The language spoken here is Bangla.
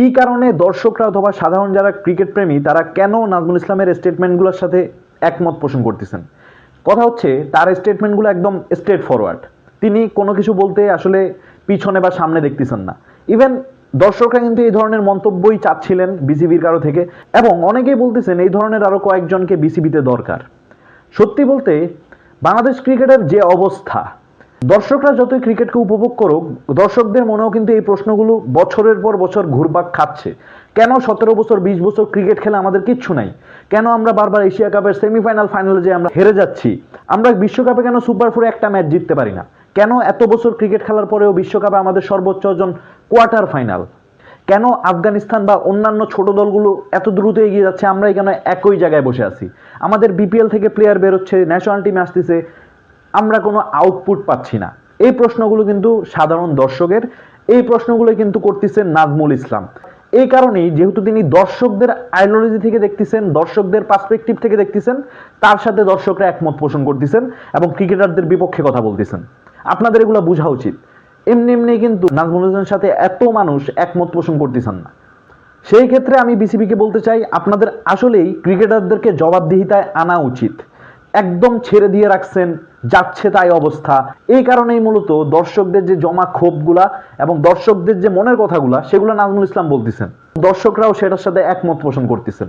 কি কারণে দর্শকরা অথবা সাধারণ যারা ক্রিকেট প্রেমী, তারা কেন নাজমুল ইসলামের স্টেটমেন্টগুলোর সাথে একমত পোষণ করতেছেন? কথা হচ্ছে, তার স্টেটমেন্টগুলো একদম স্ট্রেট ফরওয়ার্ড তিনি কোনো কিছু বলতে আসলে পিছনে বা সামনে দেখতেছেন না। ইভেন দর্শকরা কিন্তু এই ধরনের মন্তব্যই চাচ্ছিলেন বিসিবির কারও থেকে, এবং অনেকেই বলতেছেন এই ধরনের আরও কয়েকজনকে বিসিবিতে দরকার। সত্যি বলতে, বাংলাদেশ ক্রিকেটের যে অবস্থা দর্শকরা যতই ক্রিকেটকে উপভোগ করুক, দর্শকদের মনেও কিন্তু এই প্রশ্নগুলো বছরের পর বছর ঘুরপাক খাচ্ছে। কেন সতেরো বছর, বিশ বছর ক্রিকেট খেলে আমাদের কিচ্ছু নাই? কেন আমরা বারবার এশিয়া কাপের সেমিফাইনাল ফাইনালে যে আমরা হেরে যাচ্ছি? আমরা বিশ্বকাপে কেন সুপার ফোরে একটা ম্যাচ জিততে পারি না? কেন এত বছর ক্রিকেট খেলার পরেও বিশ্বকাপে আমাদের সর্বোচ্চ অর্জন কোয়ার্টার ফাইনাল কেন আফগানিস্তান বা অন্যান্য ছোট দলগুলো এত দ্রুত এগিয়ে যাচ্ছে, আমরাই কেন একই জায়গায় বসে আছি? আমাদের বিপিএল থেকে প্লেয়ার বেরোচ্ছে ন্যাশনাল টিমে আসতেছে আমরা কোনো আউটপুট পাচ্ছি না। এই প্রশ্নগুলো কিন্তু সাধারণ দর্শকের, এই প্রশ্নগুলো কিন্তু করতেছেন নাজমুল ইসলাম। এই কারণেই যেহেতু তিনি দর্শকদের আইডিওলজি থেকে দেখতেছেন, দর্শকদের পার্সপেক্টিভ থেকে দেখতেছেন, তার সাথে দর্শকরা একমত পোষণ করতেছেন এবং ক্রিকেটারদের বিপক্ষে কথা বলতেছেন। আপনাদের এগুলো বোঝা উচিত। এমনি এমনি কিন্তু নাজমুল ইসলামের সাথে এত মানুষ একমত পোষণ করতেছেন না। সেই ক্ষেত্রে আমি বিসিবিকে বলতে চাই, আপনাদের আসলেই ক্রিকেটারদেরকে জবাবদিহিতায় আনা উচিত। একদম ছেড়ে দিয়ে রাখছেন, যাচ্ছে তাই অবস্থা। এই কারণেই মূলত দর্শকদের যে জমা ক্ষোভগুলা এবং দর্শকদের যে মনের কথাগুলা, সেগুলো নাজমুল ইসলাম বলতেছেন। দর্শকরাও সেটার সাথে একমত পোষণ করতেছেন।